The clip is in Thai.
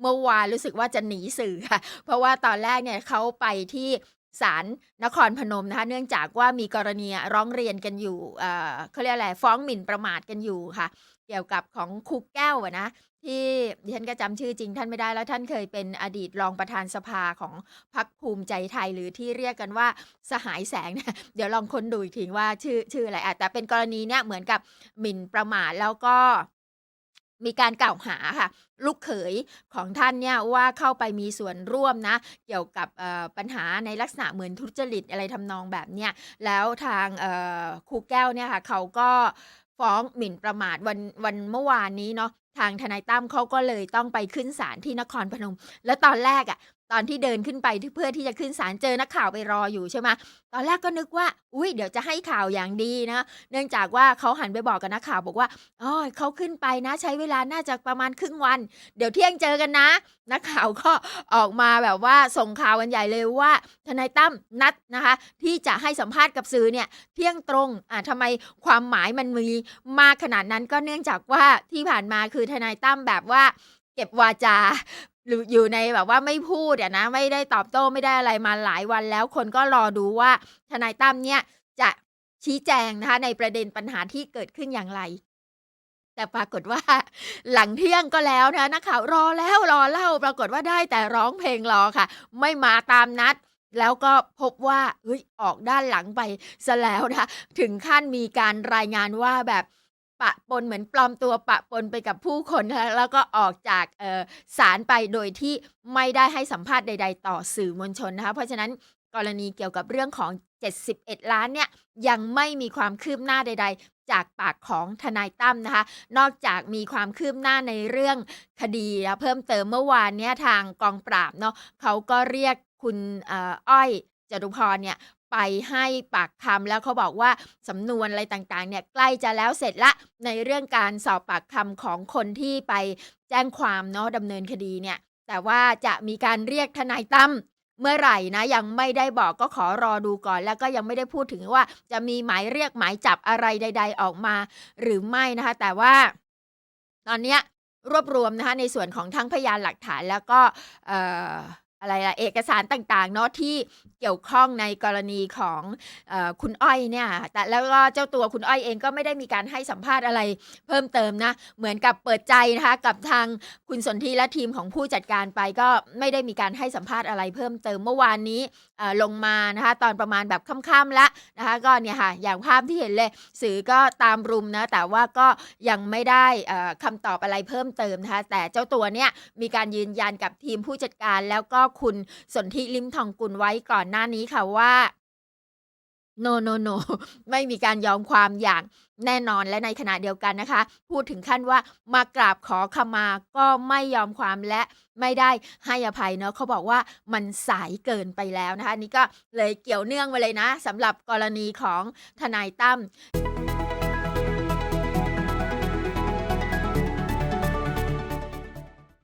เมื่อวานรู้สึกว่าจะหนีสื่อค่ะ เพราะว่าตอนแรกเนี่ยเขาไปที่ศาลนครพนมนะคะเนื่องจากว่ามีกรณีร้องเรียนกันอยู่เเขาเรียกอะไรฟ้องหมิ่นประมาทกันอยู่ค่ะ เกี่ยวกับของครูแก้วนะที่ดิฉันก็จำชื่อจริงท่านไม่ได้แล้วท่านเคยเป็นอดีตรองประธานสภาของพรรคภูมิใจไทยหรือที่เรียกกันว่าสหายแสงเนี่ยเดี๋ยวลองค้นดูอีกทีว่าชื่อชื่ออะไรอะแต่เป็นกรณีเนี่ยเหมือนกับหมิ่นประมาทแล้วก็ มีการกล่าวหาค่ะลูกเขยของท่านเนี่ยว่าเข้าไปมีส่วนร่วมนะ เกี่ยวกับปัญหาในลักษณะเหมือนทุจริตอะไรทำนองแบบเนี้ยแล้วทางครูแก้วเนี่ยค่ะเขาก็ฟ้องหมิ่นประมาทวันวันเมื่อวานนี้เนาะทางทนายตั้มเขาก็เลยต้องไปขึ้นศาลที่นครพนม แล้วตอนแรกอะ่ะ ตอนที่เดินขึ้นไปเพื่อที่จะขึ้นศาลเจอนักข่าวไปรออยู่ใช่ไหมตอนแรกก็นึกว่า อุ้ยเดี๋ยวจะให้ข่าวอย่างดีนะ เนื่องจากว่าเขาหันไปบอกกับนักข่าวบอกว่าอ๋อเขาขึ้นไปนะใช้เวลาน่าจะประมาณครึ่งวัน เดี๋ยวเที่ยงเจอกันนะ นักข่าวก็ออกมาแบบว่าส่งข่าวกันใหญ่เลยว่าทนายตั้มนัดนะคะ ที่จะให้สัมภาษณ์กับสื่อเนี่ยเที่ยงตรงอะทำไมความหมายมันมีมากขนาดนั้นก็เนื่องจากว่าที่ผ่านมาคือทนายตั้มแบบว่าเก็บวาจา หรืออยู่ในแบบว่าไม่พูดอะนะ ไม่ได้ตอบโต้ไม่ได้อะไรมาหลายวันแล้ว คนก็รอดูว่าทนายตั้มเนี่ยจะชี้แจงนะคะ ในประเด็นปัญหาที่เกิดขึ้นอย่างไร แต่ปรากฏว่า หลังเที่ยงก็แล้วนะนักข่าวรอแล้วรอเล่า ปรากฏว่าได้แต่ร้องเพลงรอค่ะ ไม่มาตามนัดแล้วก็พบว่าเฮ้ยออกด้านหลังไปซะแล้วนะคะถึงขั้นมีการรายงานว่าแบบ ปะปนเหมือนปลอมตัวปะปนไปกับผู้คนนะแล้วก็ออกจากศาลไปโดยที่ไม่ได้ให้สัมภาษณ์ใด ๆ ต่อสื่อมวลชนนะคะเพราะฉะนั้นกรณีเกี่ยวกับเรื่องของ 71 ล้านเนี่ยยังไม่มีความคืบหน้าใด ๆ จากปากของทนายตั้มนะคะ นอกจากมีความคืบหน้าในเรื่องคดีเพิ่มเติมเมื่อวานเนี้ยทางกองปราบเนาะเขาก็เรียกคุณอ้อย จตุพรเนี่ยไปให้ปากคำแล้วเขาบอกว่าสำนวนอะไรต่างๆเนี่ยใกล้จะแล้วเสร็จละในเรื่องการสอบปากคำของคนที่ไปแจ้งความเนาะดำเนินคดีเนี่ย แต่ว่าจะมีการเรียกทนายตั้มเมื่อไหร่นะยังไม่ได้บอกก็ขอรอดูก่อน แล้วก็ยังไม่ได้พูดถึงว่าจะมีหมายเรียกหมายจับอะไรใด ๆ ออกมาหรือไม่นะคะ แต่ว่าตอนเนี้ยรวบรวมนะคะในส่วนของทั้งพยานหลักฐานแล้วก็ อะไรล่ะเอกสารต่างๆเนาะที่เกี่ยวข้องในกรณีของอคุณอ้อยเนี่ยแต่แล้วก็เจ้าตัวคุณอ้อยเองก็ไม่ได้มีการให้สัมภาษณ์อะไรเพิ่มเติมนะ เหมือนกับเปิดใจนะคะกับทางคุณสนธิและทีมของผู้จัดการไปก็ไม่ได้มีการให้สัมภาษณ์อะไรเพิ่มเติมเมื่อวานนี้ลงมานะคะตอนประมาณแบบค่ำๆละนะคะก็เนี่ยค่ะอย่างภาพที่เห็นเลยสื่อก็ตามรุมนะแต่ว่าก็ยังไม่ได้เอ่อคำตอบอะไรเพิ่มเติมนะคะแต่เจ้าตัวเนี่ยมีการยืนยันกับทีมผู้จัดการแล้วก็คุณสนธิลิมทองกุลไว้ก่อนหน้านี้ค่ะว่า no no no ไม่มีการยอมความอย่างแน่นอนและในขณะเดียวกันนะคะ พูดถึงขั้นว่ามากราบขอขมาก็ไม่ยอมความและไม่ได้ให้อภัยเนาะเขาบอกว่ามันสายเกินไปแล้วนะคะนนี่ก็เลยเกี่ยวเนื่องมาเลยนะสำหรับกรณีของทนายตั้ม